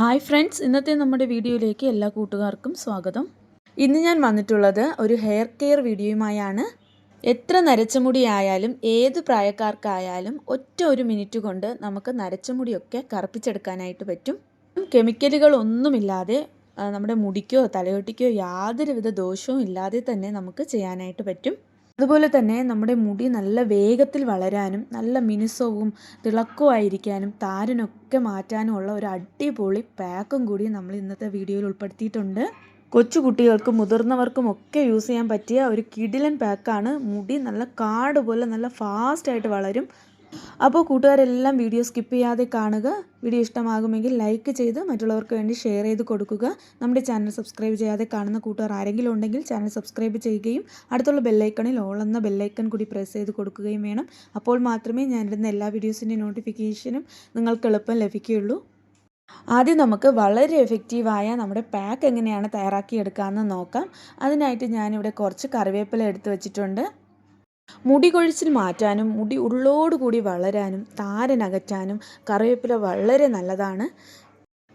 Hi friends ഇന്നത്തെ നമ്മുടെ വീഡിയോയിലേക്ക് എല്ലാ കൂട്ടുകാർക്കും സ്വാഗതം. ഇന്ന് ഞാൻ വന്നിട്ടുള്ളത് ഒരു ഹെയർ കെയർ വീഡിയോയുമായാണ്. എത്ര നരച്ച മുടിയായാലും ഏത് പ്രായക്കാർക്കായാലും ഒറ്റ ഒരു മിനിറ്റ് കൊണ്ട് നമുക്ക് നരച്ച മുടിയൊക്കെ കറുപ്പിച്ചെടുക്കാനായിട്ട് പറ്റും. കെമിക്കലുകളൊന്നുമില്ലാതെ നമ്മുടെ മുടിക്കോ തലയോട്ടിക്കോ യാതൊരുവിധ ദോഷവും ഇല്ലാതെ തന്നെ നമുക്ക് ചെയ്യാനായിട്ട് പറ്റും. അതുപോലെ തന്നെ നമ്മുടെ മുടി നല്ല വേഗത്തിൽ വളരാനും നല്ല മിനുസവും തിളക്കമായിരിക്കാനും താരനൊക്കെ മാറ്റാനും ഉള്ള ഒരു അടിപൊളി പാക്കും കൂടി നമ്മൾ ഇന്നത്തെ വീഡിയോയിൽ ഉൾപ്പെടുത്തിയിട്ടുണ്ട്. കൊച്ചു കുട്ടികൾക്കും മുതിർന്നവർക്കും ഒക്കെ യൂസ് ചെയ്യാൻ പറ്റിയ ഒരു കിടിലൻ പാക്കാണ്. മുടി നല്ല കാട് പോലെ നല്ല ഫാസ്റ്റായിട്ട് വളരും. അപ്പോൾ കൂട്ടുകാരെല്ലാം വീഡിയോ സ്കിപ്പ് ചെയ്യാതെ കാണുക. വീഡിയോ ഇഷ്ടമാകുമെങ്കിൽ ലൈക്ക് ചെയ്ത് മറ്റുള്ളവർക്ക് വേണ്ടി ഷെയർ ചെയ്ത് കൊടുക്കുക. നമ്മുടെ ചാനൽ സബ്സ്ക്രൈബ് ചെയ്യാതെ കാണുന്ന കൂട്ടുകാർ ആരെങ്കിലും ഉണ്ടെങ്കിൽ ചാനൽ സബ്സ്ക്രൈബ് ചെയ്യുകയും അടുത്തുള്ള ബെല്ലൈക്കണിൽ ഓൾ എന്ന ബെല്ലൈക്കൺ കൂടി പ്രസ് ചെയ്ത് കൊടുക്കുകയും വേണം. അപ്പോൾ മാത്രമേ ഞാനിടുന്ന എല്ലാ വീഡിയോസിന്റെ നോട്ടിഫിക്കേഷനും നിങ്ങൾക്ക് എളുപ്പം ലഭിക്കുകയുള്ളൂ. ആദ്യം നമുക്ക് വളരെ എഫക്റ്റീവായ നമ്മുടെ പാക്ക് എങ്ങനെയാണ് തയ്യാറാക്കിയെടുക്കാമെന്ന് നോക്കാം. അതിനായിട്ട് ഞാനിവിടെ കുറച്ച് കറിവേപ്പില എടുത്ത് വെച്ചിട്ടുണ്ട്. മുടി കൊഴിച്ചിൽ മാറ്റാനും മുടി ഉള്ളോടുകൂടി വളരാനും താരനകറ്റാനും കറിവേപ്പില വളരെ നല്ലതാണ്.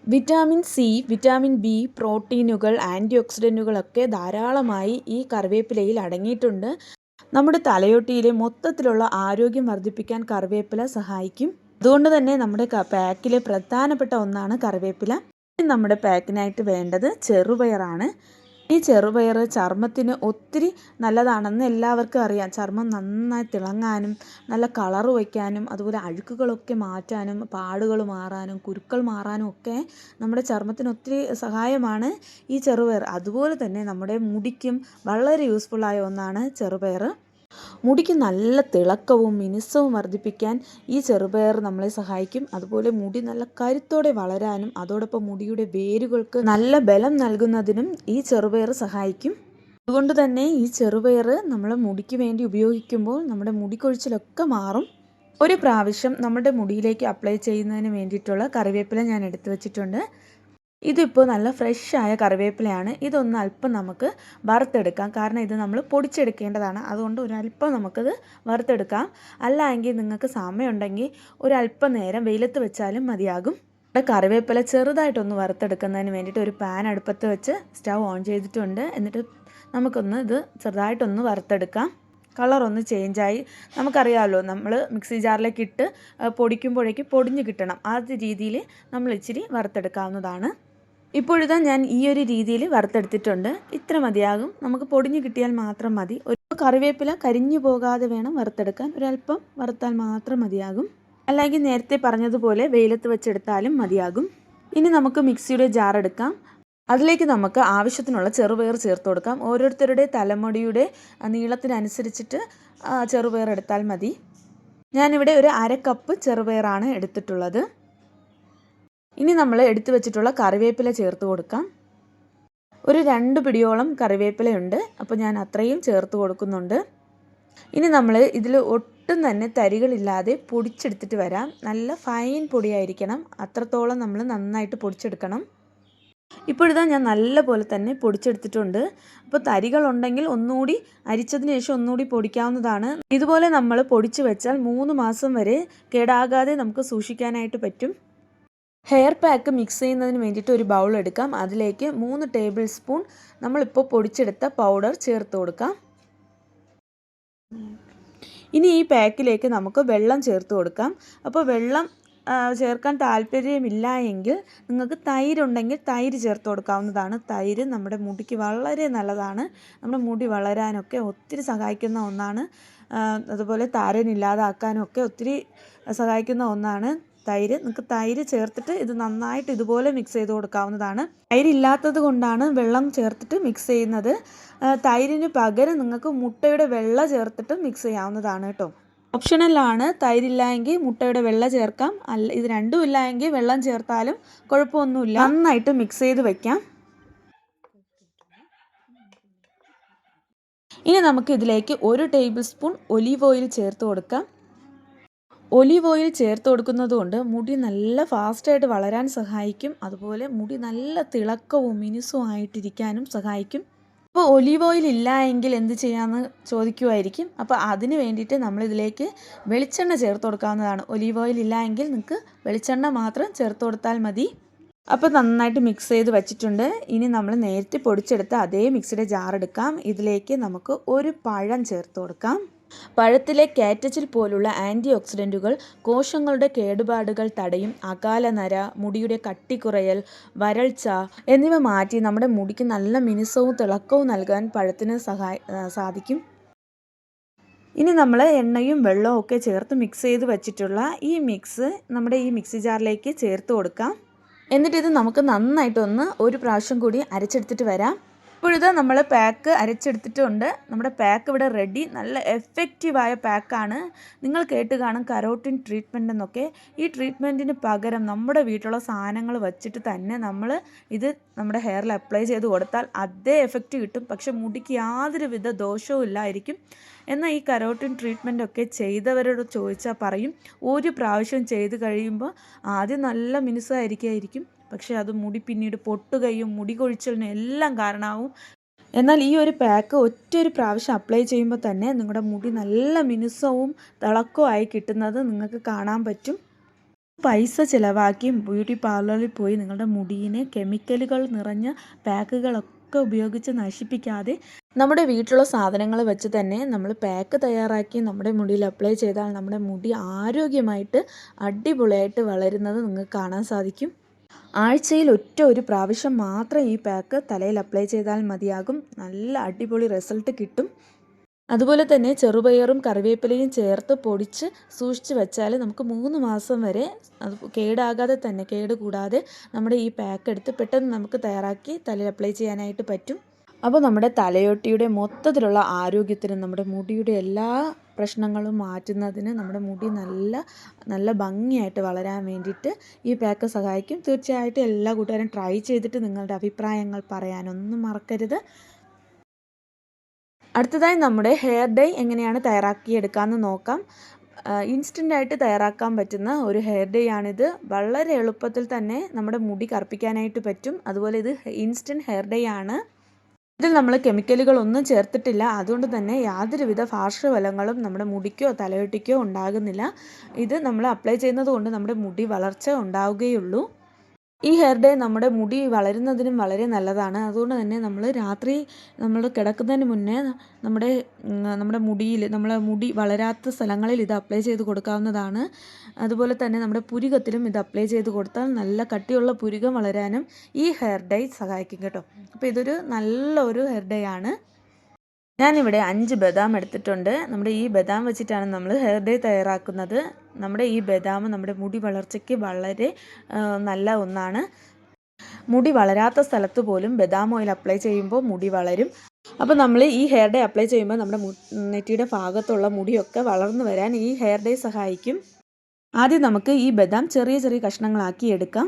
വിറ്റാമിൻ സി വിറ്റാമിൻ ബി പ്രോട്ടീനുകൾ ആന്റി ഓക്സിഡന്റുകളൊക്കെ ധാരാളമായി ഈ കറിവേപ്പിലയിൽ അടങ്ങിയിട്ടുണ്ട്. നമ്മുടെ തലയോട്ടിയിലെ മൊത്തത്തിലുള്ള ആരോഗ്യം വർദ്ധിപ്പിക്കാൻ കറിവേപ്പില സഹായിക്കും. അതുകൊണ്ട് തന്നെ നമ്മുടെ പാക്കിലെ പ്രധാനപ്പെട്ട ഒന്നാണ് കറിവേപ്പില. നമ്മുടെ പാക്കിനായിട്ട് വേണ്ടത് ചെറുപയറാണ്. ഈ ചെറുപയർ ചർമ്മത്തിന് ഒത്തിരി നല്ലതാണെന്ന് എല്ലാവർക്കും അറിയാം. ചർമ്മം നന്നായി തിളങ്ങാനും നല്ല കളർ വയ്ക്കാനും അതുപോലെ അഴുക്കുകളൊക്കെ മാറ്റാനും പാടുകൾ മാറാനും കുരുക്കൾ മാറാനും ഒക്കെ നമ്മുടെ ചർമ്മത്തിന് ഒത്തിരി സഹായമാണ് ഈ ചെറുപയർ. അതുപോലെ തന്നെ നമ്മുടെ മുടിക്കും വളരെ യൂസ്ഫുള്ളായ ഒന്നാണ് ചെറുപയർ മുടിക്ക് നല്ല തിളക്കവും മിനുസവും വർദ്ധിപ്പിക്കാൻ ഈ ചെറുപയർ നമ്മളെ സഹായിക്കും. അതുപോലെ മുടി നല്ല കരുത്തോടെ വളരാനും അതോടൊപ്പം മുടിയുടെ വേരുകൾക്ക് നല്ല ബലം നൽകുന്നതിനും ഈ ചെറുപയർ സഹായിക്കും. അതുകൊണ്ട് തന്നെ ഈ ചെറുപയർ നമ്മൾ മുടിക്ക് വേണ്ടി ഉപയോഗിക്കുമ്പോൾ നമ്മുടെ മുടിക്കൊഴിച്ചിലൊക്കെ മാറും. ഒരു പ്രാവശ്യം നമ്മുടെ മുടിയിലേക്ക് അപ്ലൈ ചെയ്യുന്നതിന് വേണ്ടിയിട്ടുള്ള കറിവേപ്പില ഞാൻ എടുത്തു വെച്ചിട്ടുണ്ട്. ഇതിപ്പോൾ നല്ല ഫ്രഷ് ആയ കറിവേപ്പിലയാണ്. ഇതൊന്ന് അല്പം നമുക്ക് വറുത്തെടുക്കാം. കാരണം ഇത് നമ്മൾ പൊടിച്ചെടുക്കേണ്ടതാണ്. അതുകൊണ്ട് ഒരല്പം നമുക്കത് വറുത്തെടുക്കാം. അല്ല എങ്കിൽ നിങ്ങൾക്ക് സമയമുണ്ടെങ്കിൽ ഒരല്പം നേരം വെയിലത്ത് വെച്ചാലും മതിയാകും. ഇവിടെ കറിവേപ്പില ചെറുതായിട്ടൊന്ന് വറുത്തെടുക്കുന്നതിന് വേണ്ടിയിട്ട് ഒരു പാൻ അടുപ്പത്ത് വെച്ച് സ്റ്റൗ ഓൺ ചെയ്തിട്ടുണ്ട്. എന്നിട്ട് നമുക്കൊന്ന് ഇത് ചെറുതായിട്ടൊന്ന് വറുത്തെടുക്കാം. കളറൊന്ന് ചേഞ്ചായി. നമുക്കറിയാമല്ലോ നമ്മൾ മിക്സി ജാറിലേക്ക് ഇട്ട് പൊടിക്കുമ്പോഴേക്ക് പൊടിഞ്ഞ് കിട്ടണം. ആ രീതിയിൽ നമ്മൾ ഇച്ചിരി വറുത്തെടുക്കാവുന്നതാണ്. ഇപ്പോഴിതാ ഞാൻ ഈ ഒരു രീതിയിൽ വറുത്തെടുത്തിട്ടുണ്ട്. ഇത്ര മതിയാകും. നമുക്ക് പൊടിഞ്ഞു കിട്ടിയാൽ മാത്രം മതി. ഒരു കറിവേപ്പില കരിഞ്ഞു പോകാതെ വേണം വറുത്തെടുക്കാൻ. ഒരല്പം വറുത്താൽ മാത്രം മതിയാകും. അല്ലെങ്കിൽ നേരത്തെ പറഞ്ഞതുപോലെ വെയിലത്ത് വെച്ചെടുത്താലും മതിയാകും. ഇനി നമുക്ക് മിക്സിയുടെ ജാർ എടുക്കാം. അതിലേക്ക് നമുക്ക് ആവശ്യത്തിനുള്ള ചെറുപയർ ചേർത്ത് കൊടുക്കാം. ഓരോരുത്തരുടെ തലമുടിയുടെ നീളത്തിനനുസരിച്ചിട്ട് ചെറുപയർ എടുത്താൽ മതി. ഞാനിവിടെ ഒരു അര കപ്പ് ചെറുപയറാണ് എടുത്തിട്ടുള്ളത്. ഇനി നമ്മൾ എടുത്തു വെച്ചിട്ടുള്ള കറിവേപ്പില ചേർത്ത് കൊടുക്കാം. ഒരു രണ്ട് പിടിയോളം കറിവേപ്പിലയുണ്ട്. അപ്പോൾ ഞാൻ അത്രയും ചേർത്ത് കൊടുക്കുന്നുണ്ട്. ഇനി നമ്മൾ ഇതിൽ ഒട്ടും തന്നെ തരികളില്ലാതെ പൊടിച്ചെടുത്തിട്ട് വരാം. നല്ല ഫൈൻ പൊടിയായിരിക്കണം. അത്രത്തോളം നമ്മൾ നന്നായിട്ട് പൊടിച്ചെടുക്കണം. ഇപ്പോഴിതാ ഞാൻ നല്ല പോലെ തന്നെ പൊടിച്ചെടുത്തിട്ടുണ്ട്. അപ്പോൾ തരികളുണ്ടെങ്കിൽ ഒന്നുകൂടി അരിച്ചതിന് ശേഷം ഒന്നുകൂടി പൊടിക്കാവുന്നതാണ്. ഇതുപോലെ നമ്മൾ പൊടിച്ച് വെച്ചാൽ മൂന്ന് മാസം വരെ കേടാകാതെ നമുക്ക് സൂക്ഷിക്കാനായിട്ട് പറ്റും. ഹെയർ പാക്ക് മിക്സ് ചെയ്യുന്നതിന് വേണ്ടിയിട്ട് ഒരു ബൗൾ എടുക്കാം. അതിലേക്ക് മൂന്ന് ടേബിൾ സ്പൂൺ നമ്മളിപ്പോൾ പൊടിച്ചെടുത്ത പൗഡർ ചേർത്ത് കൊടുക്കാം. ഇനി ഈ പാക്കിലേക്ക് നമുക്ക് വെള്ളം ചേർത്ത് കൊടുക്കാം. അപ്പോൾ വെള്ളം ചേർക്കാൻ താല്പര്യമില്ല എങ്കിൽ നിങ്ങൾക്ക് തൈരുണ്ടെങ്കിൽ തൈര് ചേർത്ത് കൊടുക്കാവുന്നതാണ്. തൈര് നമ്മുടെ മുടിക്ക് വളരെ നല്ലതാണ്. നമ്മുടെ മുടി വളരാനൊക്കെ ഒത്തിരി സഹായിക്കുന്ന ഒന്നാണ്. അതുപോലെ താരൻ ഇല്ലാതാക്കാനൊക്കെ ഒത്തിരി സഹായിക്കുന്ന ഒന്നാണ്. തൈര് നിങ്ങൾക്ക് തൈര് ചേർത്തിട്ട് ഇത് നന്നായിട്ട് ഇതുപോലെ മിക്സ് ചെയ്ത് കൊടുക്കാവുന്നതാണ്. തൈരില്ലാത്തത് കൊണ്ടാണ് വെള്ളം ചേർത്തിട്ട് മിക്സ് ചെയ്യുന്നത്. തൈരിന് പകരം നിങ്ങൾക്ക് മുട്ടയുടെ വെള്ള ചേർത്തിട്ട് മിക്സ് ചെയ്യാവുന്നതാണ് കേട്ടോ. ഓപ്ഷണലാണ് തൈരില്ല എങ്കിൽ മുട്ടയുടെ വെള്ള ചേർക്കാം. അല്ല ഇത് രണ്ടും ഇല്ല എങ്കിൽ വെള്ളം ചേർത്താലും കുഴപ്പമൊന്നുമില്ല. നന്നായിട്ട് മിക്സ് ചെയ്ത് വെക്കാം. ഇനി നമുക്ക് ഇതിലേക്ക് ഒരു ടേബിൾ സ്പൂൺ ഒലീവ് ഓയിൽ ചേർത്ത് കൊടുക്കാം. ഒലീവ് ഓയിൽ ചേർത്ത് കൊടുക്കുന്നത് കൊണ്ട് മുടി നല്ല ഫാസ്റ്റായിട്ട് വളരാൻ സഹായിക്കും. അതുപോലെ മുടി നല്ല തിളക്കവും മിനുസും ആയിട്ടിരിക്കാനും സഹായിക്കും. അപ്പോൾ ഒലിവ് ഓയിൽ ഇല്ല എങ്കിൽ എന്ത് ചെയ്യാമെന്ന് ചോദിക്കുമായിരിക്കും അപ്പോൾ അതിന് വേണ്ടിയിട്ട് നമ്മളിതിലേക്ക് വെളിച്ചെണ്ണ ചേർത്ത് കൊടുക്കാവുന്നതാണ്. ഒലിവ് ഓയിൽ ഇല്ല എങ്കിൽ നിങ്ങൾക്ക് വെളിച്ചെണ്ണ മാത്രം ചേർത്ത് കൊടുത്താൽ മതി. അപ്പോൾ നന്നായിട്ട് മിക്സ് ചെയ്ത് വെച്ചിട്ടുണ്ട്. ഇനി നമ്മൾ നേരത്തെ പൊടിച്ചെടുത്ത അതേ മിക്സിയുടെ ജാർ എടുക്കാം. ഇതിലേക്ക് നമുക്ക് ഒരു പഴം ചേർത്ത് കൊടുക്കാം. പഴത്തിലെ കാറ്റച്ചിൽ പോലുള്ള ആന്റി ഓക്സിഡന്റുകൾ കോശങ്ങളുടെ കേടുപാടുകൾ തടയും അകാലനര മുടിയുടെ കട്ടിക്കുറയൽ വരൾച്ച എന്നിവ മാറ്റി നമ്മുടെ മുടിക്ക് നല്ല മിനുസവും തിളക്കവും നൽകാൻ പഴത്തിന് സഹായ സാധിക്കും. ഇനി നമ്മൾ എണ്ണയും വെള്ളവും ഒക്കെ ചേർത്ത് മിക്സ് ചെയ്ത് വെച്ചിട്ടുള്ള ഈ മിക്സ് നമ്മുടെ ഈ മിക്സി ജാറിലേക്ക് ചേർത്ത് കൊടുക്കാം. എന്നിട്ട് ഇത് നമുക്ക് നന്നായിട്ടൊന്ന് ഒരു പ്രാവശ്യം കൂടി അരച്ചെടുത്തിട്ട് വരാം. ഇപ്പോഴിത് നമ്മൾ പാക്ക് അരച്ചെടുത്തിട്ടുണ്ട്. നമ്മുടെ പാക്ക് ഇവിടെ റെഡി നല്ല എഫക്റ്റീവായ പാക്കാണ് നിങ്ങൾ കേട്ട് കാണും കരോട്ടിൻ ട്രീറ്റ്മെന്റ് എന്നൊക്കെ. ഈ ട്രീറ്റ്മെന്റിന് പകരം നമ്മുടെ വീട്ടിലുള്ള സാധനങ്ങൾ വച്ചിട്ട് തന്നെ നമ്മൾ ഇത് നമ്മുടെ ഹെയറിൽ അപ്ലൈ ചെയ്ത് കൊടുത്താൽ അതേ എഫക്റ്റ് കിട്ടും. പക്ഷെ മുടിക്ക് യാതൊരു വിധ ദോഷവും ഇല്ലായിരിക്കും. എന്നാൽ ഈ കരോട്ടിൻ ട്രീറ്റ്മെന്റ് ഒക്കെ ചെയ്തവരോട് ചോദിച്ചാൽ പറയും. ഒരു പ്രാവശ്യം ചെയ്ത് കഴിയുമ്പോൾ ആദ്യം നല്ല മിനുസമായിരിക്കുമായിരിക്കും പക്ഷേ അത് മുടി പിന്നീട് പൊട്ടുകയും മുടി കൊഴിച്ചലിനും എല്ലാം കാരണമാവും. എന്നാൽ ഈ ഒരു പാക്ക് ഒറ്റ ഒരു പ്രാവശ്യം അപ്ലൈ ചെയ്യുമ്പോൾ തന്നെ നിങ്ങളുടെ മുടി നല്ല മിനുസവും തിളക്കവും ആയി കിട്ടുന്നത് നിങ്ങൾക്ക് കാണാൻ പറ്റും. പൈസ ചിലവാക്കി ബ്യൂട്ടി പാർലറിൽ പോയി നിങ്ങളുടെ മുടിയിനെ കെമിക്കലുകൾ നിറഞ്ഞ പാക്കുകളൊക്കെ ഉപയോഗിച്ച് നശിപ്പിക്കാതെ നമ്മുടെ വീട്ടിലുള്ള സാധനങ്ങൾ വെച്ച് തന്നെ നമ്മൾ പാക്ക് തയ്യാറാക്കി നമ്മുടെ മുടിയിൽ അപ്ലൈ ചെയ്താൽ നമ്മുടെ മുടി ആരോഗ്യമായിട്ട് അടിപൊളിയായിട്ട് വളരുന്നത് നിങ്ങൾക്ക് കാണാൻ സാധിക്കും. ആഴ്ചയിൽ ഒറ്റ ഒരു പ്രാവശ്യം മാത്രം ഈ പാക്ക് തലയിൽ അപ്ലൈ ചെയ്താൽ മതിയാകും. നല്ല അടിപൊളി റിസൾട്ട് കിട്ടും. അതുപോലെ തന്നെ ചെറുപയറും കറിവേപ്പിലയും ചേർത്ത് പൊടിച്ച് സൂക്ഷിച്ച് വെച്ചാൽ നമുക്ക് മൂന്ന് മാസം വരെ അത് കേടാകാതെ തന്നെ കേട് കൂടാതെ നമ്മുടെ ഈ പാക്ക് എടുത്ത് പെട്ടെന്ന് നമുക്ക് തയ്യാറാക്കി തലയിൽ അപ്ലൈ ചെയ്യാനായിട്ട് പറ്റും. അപ്പോൾ നമ്മുടെ തലയോട്ടിയുടെ മൊത്തത്തിലുള്ള ആരോഗ്യത്തിനും നമ്മുടെ മുടിയുടെ എല്ലാ പ്രശ്നങ്ങളും മാറ്റുന്നതിന് നമ്മുടെ മുടി നല്ല നല്ല ഭംഗിയായിട്ട് വളരാൻ വേണ്ടിയിട്ട് ഈ പാക്ക് സഹായിക്കും. തീർച്ചയായിട്ടും എല്ലാ കൂട്ടുകാരും ട്രൈ ചെയ്തിട്ട് നിങ്ങളുടെ അഭിപ്രായങ്ങൾ പറയാനൊന്നും മറക്കരുത്. അടുത്തതായി നമ്മുടെ ഹെയർ ഡൈ എങ്ങനെയാണ് തയ്യാറാക്കിയെടുക്കാമെന്ന് നോക്കാം. ഇൻസ്റ്റന്റായിട്ട് തയ്യാറാക്കാൻ പറ്റുന്ന ഒരു ഹെയർ ഡേ ആണിത്. വളരെ എളുപ്പത്തിൽ തന്നെ നമ്മുടെ മുടി കറുപ്പിക്കാനായിട്ട് പറ്റും. അതുപോലെ ഇത് ഇൻസ്റ്റന്റ് ഹെയർ ഡേ ആണ്. ഇതിൽ നമ്മൾ കെമിക്കലുകളൊന്നും ചേർത്തിട്ടില്ല. അതുകൊണ്ട് തന്നെ യാതൊരുവിധ പാർശ്വഫലങ്ങളും നമ്മുടെ മുടിക്കോ തലയൊട്ടിക്കോ ഉണ്ടാകുന്നില്ല. ഇത് നമ്മൾ അപ്ലൈ ചെയ്യുന്നത് കൊണ്ട് നമ്മുടെ മുടി വളർച്ച ഉണ്ടാവുകയുള്ളൂ. ഈ ഹെയർ ഡേ നമ്മുടെ മുടി വളരുന്നതിനും വളരെ നല്ലതാണ്. അതുകൊണ്ട് തന്നെ നമ്മൾ രാത്രി നമ്മൾ കിടക്കുന്നതിന് മുന്നേ നമ്മുടെ നമ്മുടെ മുടിയിൽ നമ്മളെ മുടി വളരാത്ത സ്ഥലങ്ങളിൽ ഇത് അപ്ലൈ ചെയ്ത് കൊടുക്കാവുന്നതാണ്. അതുപോലെ തന്നെ നമ്മുടെ പുരികത്തിലും ഇത് അപ്ലൈ ചെയ്ത് കൊടുത്താൽ നല്ല കട്ടിയുള്ള പുരികം വളരാനും ഈ ഹെയർ ഡൈ സഹായിക്കും കേട്ടോ. അപ്പോൾ ഇതൊരു നല്ല ഒരു ഹെയർ ഡേ ആണ്. ഞാനിവിടെ അഞ്ച് ബദാം എടുത്തിട്ടുണ്ട്. നമ്മുടെ ഈ ബദാം വെച്ചിട്ടാണ് നമ്മൾ ഹെയർ ഡേ തയ്യാറാക്കുന്നത്. നമ്മുടെ ഈ ബദാം നമ്മുടെ മുടി വളർച്ചയ്ക്ക് വളരെ നല്ല ഒന്നാണ്. മുടി വളരാത്ത സ്ഥലത്ത് പോലും ബദാം ഓയിൽ അപ്ലൈ ചെയ്യുമ്പോൾ മുടി വളരും. അപ്പോൾ നമ്മൾ ഈ ഹെയർ ഡേ അപ്ലൈ ചെയ്യുമ്പോൾ നമ്മുടെ നെറ്റിയുടെ ഭാഗത്തുള്ള മുടിയൊക്കെ വളർന്നു വരാൻ ഈ ഹെയർ ഡേ സഹായിക്കും. ആദ്യം നമുക്ക് ഈ ബദാം ചെറിയ ചെറിയ കഷ്ണങ്ങളാക്കി എടുക്കാം.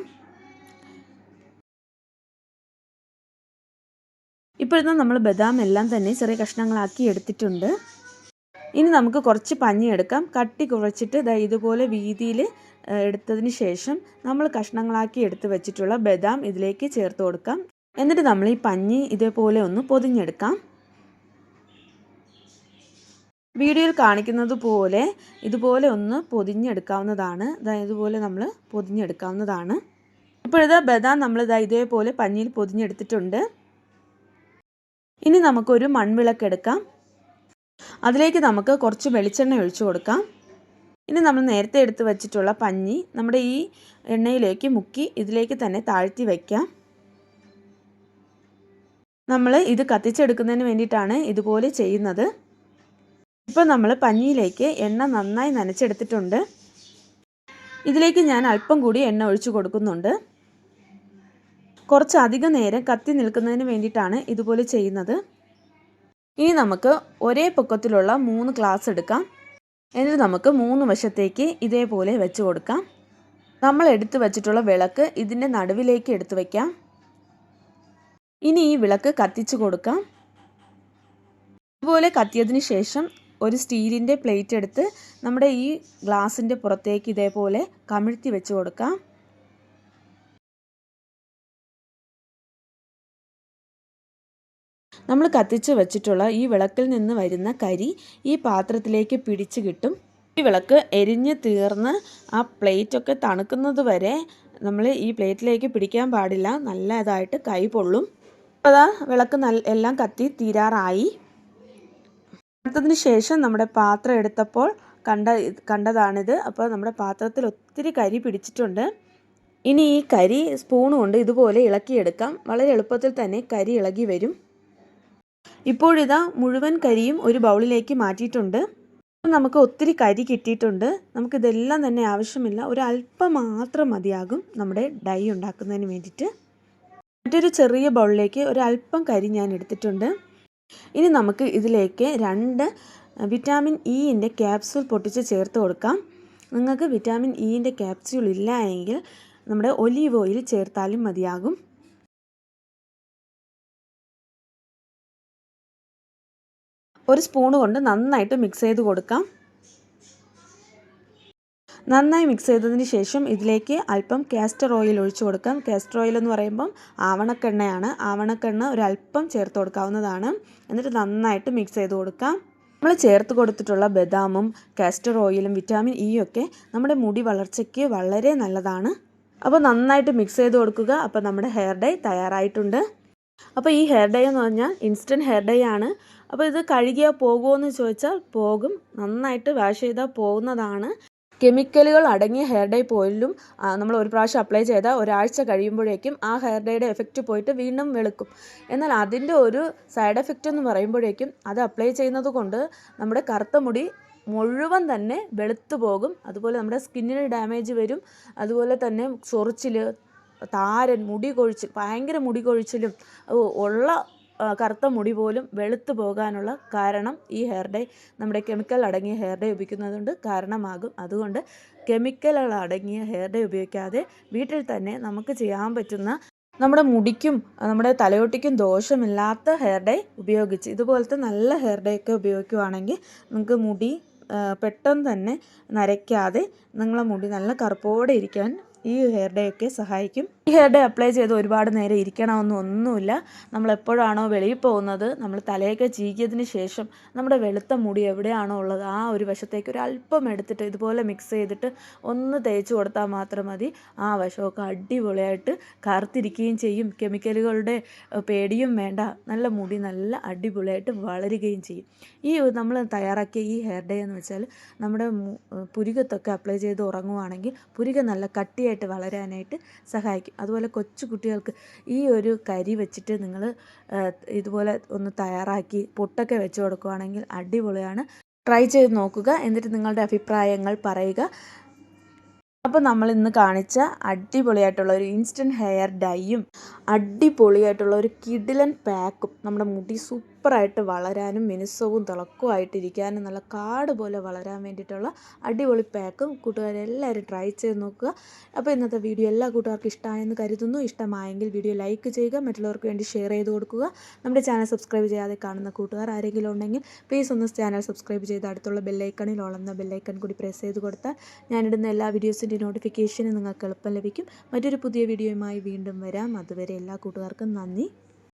ഇപ്പോഴത്തെ നമ്മൾ ബദാം എല്ലാം തന്നെ ചെറിയ കഷ്ണങ്ങളാക്കി എടുത്തിട്ടുണ്ട്. ഇനി നമുക്ക് കുറച്ച് പഞ്ഞി എടുക്കാം. കട്ടി കുറച്ചിട്ട് ദാ ഇതുപോലെ വീതിയിൽ എടുത്തതിന് ശേഷം നമ്മൾ കഷ്ണങ്ങളാക്കി എടുത്ത് വെച്ചിട്ടുള്ള ബദാം ഇതിലേക്ക് ചേർത്ത് കൊടുക്കാം. എന്നിട്ട് നമ്മൾ ഈ പഞ്ഞി ഇതേപോലെ ഒന്ന് പൊതിഞ്ഞെടുക്കാം. വീഡിയോയിൽ കാണിക്കുന്നത് പോലെ ഇതുപോലെ ഒന്ന് പൊതിഞ്ഞെടുക്കാവുന്നതാണ്. ഇതുപോലെ നമ്മൾ പൊതിഞ്ഞെടുക്കാവുന്നതാണ്. ഇപ്പോഴത്തെ ബദാം നമ്മൾ ഇതാ ഇതേപോലെ പഞ്ഞിയിൽ പൊതിഞ്ഞെടുത്തിട്ടുണ്ട്. ഇനി നമുക്കൊരു മൺവിളക്കെടുക്കാം അതിലേക്ക് നമുക്ക് കുറച്ച് വെളിച്ചെണ്ണ ഒഴിച്ചു കൊടുക്കാം. ഇനി നമ്മൾ നേരത്തെ എടുത്ത് വെച്ചിട്ടുള്ള പഞ്ഞി നമ്മുടെ ഈ എണ്ണയിലേക്ക് മുക്കി ഇതിലേക്ക് തന്നെ താഴ്ത്തി വയ്ക്കാം. നമ്മൾ ഇത് കത്തിച്ചെടുക്കുന്നതിന് വേണ്ടിയിട്ടാണ് ഇതുപോലെ ചെയ്യുന്നത്. ഇപ്പോൾ നമ്മൾ പഞ്ഞിയിലേക്ക് എണ്ണ നന്നായി നനച്ചെടുത്തിട്ടുണ്ട്. ഇതിലേക്ക് ഞാൻ അല്പം കൂടി എണ്ണ ഒഴിച്ചു കൊടുക്കുന്നുണ്ട്. കുറച്ച് അധിക നേരം കത്തി നിൽക്കുന്നതിന് വേണ്ടിയിട്ടാണ് ഇതുപോലെ ചെയ്യുന്നത്. ഇനി നമുക്ക് ഒരേ പൊക്കത്തിലുള്ള മൂന്ന് ഗ്ലാസ് എടുക്കാം. എന്നിട്ട് നമുക്ക് മൂന്ന് വശത്തേക്ക് ഇതേപോലെ വെച്ച് കൊടുക്കാം. നമ്മൾ എടുത്തു വച്ചിട്ടുള്ള വിളക്ക് ഇതിന്റെ നടുവിലേക്ക് എടുത്തു വയ്ക്കാം ഇനി ഈ വിളക്ക് കത്തിച്ചു കൊടുക്കാം. ഇതുപോലെ കത്തിയതിന് ശേഷം ഒരു സ്റ്റീലിന്റെ പ്ലേറ്റ് എടുത്ത് നമ്മുടെ ഈ ഗ്ലാസിന്റെ പുറത്തേക്ക് ഇതേപോലെ കമിഴ്ത്തി വെച്ച് കൊടുക്കാം. നമ്മൾ കത്തിച്ച് വെച്ചിട്ടുള്ള ഈ വിളക്കിൽ നിന്ന് വരുന്ന കരി ഈ പാത്രത്തിലേക്ക് പിടിച്ച് കിട്ടും. ഈ വിളക്ക് എരിഞ്ഞ് തീർന്ന് ആ പ്ലേറ്റൊക്കെ തണുക്കുന്നത് വരെ നമ്മൾ ഈ പ്ലേറ്റിലേക്ക് പിടിക്കാൻ പാടില്ല. നല്ലതായിട്ട് കൈ പൊള്ളും. അതാ വിളക്ക് എല്ലാം കത്തി തീരാറായി. അടുത്തതിന് ശേഷം നമ്മുടെ പാത്രം എടുത്തപ്പോൾ കണ്ട കണ്ടതാണിത്. അപ്പോൾ നമ്മുടെ പാത്രത്തിൽ ഒത്തിരി കരി പിടിച്ചിട്ടുണ്ട്. ഇനി ഈ കരി സ്പൂൺ കൊണ്ട് ഇതുപോലെ ഇളക്കിയെടുക്കാം. വളരെ എളുപ്പത്തിൽ തന്നെ കരി ഇളകി വരും. ഇപ്പോഴിതാ മുഴുവൻ കരിയും ഒരു ബൗളിലേക്ക് മാറ്റിയിട്ടുണ്ട്. നമുക്ക് ഒത്തിരി കരി കിട്ടിയിട്ടുണ്ട്. നമുക്കിതെല്ലാം തന്നെ ആവശ്യമില്ല. ഒരു അല്പം മാത്രം മതിയാകും നമ്മുടെ ഡൈ ഉണ്ടാക്കുന്നതിന് വേണ്ടിയിട്ട്. മറ്റൊരു ചെറിയ ബൗളിലേക്ക് ഒരല്പം കരി ഞാൻ എടുത്തിട്ടുണ്ട്. ഇനി നമുക്ക് ഇതിലേക്ക് രണ്ട് വിറ്റാമിൻ ഇന്റെ ക്യാപ്സ്യൂൾ പൊട്ടിച്ച് ചേർത്ത് കൊടുക്കാം. നിങ്ങൾക്ക് വിറ്റാമിൻ ഇന്റെ ക്യാപ്സ്യൂൾ ഇല്ല എങ്കിൽ നമ്മുടെ ഒലീവ് ഓയിൽ ചേർത്താലും മതിയാകും. ഒരു സ്പൂൺ കൊണ്ട് നന്നായിട്ട് മിക്സ് ചെയ്ത് കൊടുക്കാം. നന്നായി മിക്സ് ചെയ്തതിന് ശേഷം ഇതിലേക്ക് അല്പം കാസ്റ്റർ ഓയിൽ ഒഴിച്ചു കൊടുക്കാം. കാസ്റ്റർ ഓയിൽ എന്ന് പറയുമ്പം ആവണക്കെണ്ണയാണ്. ആവണക്കെണ്ണ ഒരല്പം ചേർത്ത് കൊടുക്കാവുന്നതാണ്. എന്നിട്ട് നന്നായിട്ട് മിക്സ് ചെയ്ത് കൊടുക്കാം. നമ്മൾ ചേർത്ത് കൊടുത്തിട്ടുള്ള ബദാമും കാസ്റ്റർ ഓയിലും വിറ്റാമിൻ ഇ ഒക്കെ നമ്മുടെ മുടി വളർച്ചയ്ക്ക് വളരെ നല്ലതാണ്. അപ്പോൾ നന്നായിട്ട് മിക്സ് ചെയ്ത് കൊടുക്കുക. അപ്പോൾ നമ്മുടെ ഹെയർ ഡൈ തയ്യാറായിട്ടുണ്ട്. അപ്പോൾ ഈ ഹെയർ ഡൈ എന്ന് പറഞ്ഞാൽ ഇൻസ്റ്റന്റ് ഹെയർ ഡൈ ആണ്. അപ്പോൾ ഇത് കഴുകിയാൽ പോകുമോ ചോദിച്ചാൽ പോകും. നന്നായിട്ട് വാഷ് ചെയ്താൽ പോകുന്നതാണ്. കെമിക്കലുകൾ അടങ്ങിയ ഹെയർ ഡൈ പോലും നമ്മൾ ഒരു പ്രാവശ്യം അപ്ലൈ ചെയ്താൽ ഒരാഴ്ച കഴിയുമ്പോഴേക്കും ആ ഹെയർ ഡേയുടെ എഫക്റ്റ് പോയിട്ട് വീണ്ടും വെളുക്കും. എന്നാൽ അതിന്റെ ഒരു സൈഡ് എഫക്റ്റ് എന്ന് പറയുമ്പോഴേക്കും അത് അപ്ലൈ ചെയ്യുന്നത് കൊണ്ട് നമ്മുടെ കറുത്ത മുടി മുഴുവൻ തന്നെ വെളുത്തു പോകും. അതുപോലെ നമ്മുടെ സ്കിന്നിന് ഡാമേജ് വരും. അതുപോലെ തന്നെ ചൊറിച്ചിൽ താരൻ മുടി കൊഴിച്ചിൽ ഭയങ്കര മുടി കൊഴിച്ചിലും ഉള്ള കറുത്ത മുടി പോലും വെളുത്തു പോകാനുള്ള കാരണം ഈ ഹെയർ ഡൈ നമ്മുടെ കെമിക്കൽ അടങ്ങിയ ഹെയർ ഡൈ ഉപയോഗിക്കുന്നതുകൊണ്ട് കാരണമാകും. അതുകൊണ്ട് കെമിക്കലുകൾ അടങ്ങിയ ഹെയർ ഡൈ ഉപയോഗിക്കാതെ വീട്ടിൽ തന്നെ നമുക്ക് ചെയ്യാൻ പറ്റുന്ന നമ്മുടെ മുടിക്കും നമ്മുടെ തലയോട്ടിക്കും ദോഷമില്ലാത്ത ഹെയർ ഡൈ ഉപയോഗിച്ച് ഇതുപോലത്തെ നല്ല ഹെയർ ഡൈ ഒക്കെ ഉപയോഗിക്കുവാണെങ്കിൽ നമുക്ക് മുടി പെട്ടെന്ന് തന്നെ നരയ്ക്കാതെ നിങ്ങളെ മുടി നല്ല കറുപ്പോടെ ഇരിക്കാൻ ഈ ഹെയർ ഡേ ഒക്കെ സഹായിക്കും. ഈ ഹെയർ ഡേ അപ്ലൈ ചെയ്ത് ഒരുപാട് നേരം ഇരിക്കണമെന്നും ഒന്നുമില്ല. നമ്മൾ എപ്പോഴാണോ വെളിയിൽ പോകുന്നത് നമ്മൾ തലയൊക്കെ ചീകിയതിന് ശേഷം നമ്മുടെ വെളുത്ത മുടി എവിടെയാണോ ഉള്ളത് ആ ഒരു വശത്തേക്ക് ഒരു അല്പം എടുത്തിട്ട് ഇതുപോലെ മിക്സ് ചെയ്തിട്ട് ഒന്ന് തേച്ച് കൊടുത്താൽ മാത്രം മതി. ആ വശമൊക്കെ അടിപൊളിയായിട്ട് കറുത്തിരിക്കുകയും ചെയ്യും. കെമിക്കലുകളുടെ പേടിയും വേണ്ട. നല്ല മുടി നല്ല അടിപൊളിയായിട്ട് വളരുകയും ചെയ്യും. ഈ നമ്മൾ തയ്യാറാക്കിയ ഈ ഹെയർ ഡേ എന്ന് വെച്ചാൽ നമ്മുടെ പുരികത്തൊക്കെ അപ്ലൈ ചെയ്ത് ഉറങ്ങുവാണെങ്കിൽ പുരിക നല്ല കട്ടിയായിട്ട് വളരാനായിട്ട് സഹായിക്കും. അതുപോലെ കൊച്ചു കുട്ടികൾക്ക് ഈ ഒരു കരി വെച്ചിട്ട് നിങ്ങൾ ഇതുപോലെ ഒന്ന് തയ്യാറാക്കി പൊട്ടൊക്കെ വെച്ച് കൊടുക്കുകയാണെങ്കിൽ അടിപൊളിയാണ്. ട്രൈ ചെയ്ത് നോക്കുക. എന്നിട്ട് നിങ്ങളുടെ അഭിപ്രായങ്ങൾ പറയുക. അപ്പോൾ നമ്മൾ ഇന്ന് കാണിച്ച അടിപൊളിയായിട്ടുള്ള ഒരു ഇൻസ്റ്റന്റ് ഹെയർ ഡൈയും അടിപൊളിയായിട്ടുള്ള ഒരു കിഡിലൻ പാക്കും നമ്മുടെ മുടി സൂപ്പറായിട്ട് വളരാനും മിനുസവും തിളക്കമായിട്ടിരിക്കാനും നല്ല കാട് പോലെ വളരാൻ വേണ്ടിയിട്ടുള്ള അടിപൊളി പാക്കും കൂട്ടുകാരെല്ലാവരും ട്രൈ ചെയ്ത് നോക്കുക. അപ്പോൾ ഇന്നത്തെ വീഡിയോ എല്ലാ കൂട്ടുകാർക്കും ഇഷ്ടമായെന്ന് കരുതുന്നു. ഇഷ്ടമായെങ്കിൽ വീഡിയോ ലൈക്ക് ചെയ്യുക മറ്റുള്ളവർക്ക് വേണ്ടി ഷെയർ ചെയ്ത് കൊടുക്കുക. നമ്മുടെ ചാനൽ സബ്സ്ക്രൈബ് ചെയ്യാതെ കാണുന്ന കൂട്ടുകാർ ആരെങ്കിലും ഉണ്ടെങ്കിൽ പ്ലീസ് ഒന്ന് ചാനൽ സബ്സ്ക്രൈബ് ചെയ്ത് അടുത്തുള്ള ബെല്ലൈക്കണിൽ ഉള്ളുന്ന ബെല്ലൈക്കൺ കൂടി പ്രസ് ചെയ്ത് കൊടുത്താൽ ഞാനിടുന്ന എല്ലാ വീഡിയോസിന്റെ നോട്ടിഫിക്കേഷനും നിങ്ങൾക്ക് എളുപ്പം ലഭിക്കും. മറ്റൊരു പുതിയ വീഡിയോയുമായി വീണ്ടും വരാം. അതുവരെ എല്ലാ കൂട്ടുകാർക്കും നന്ദി.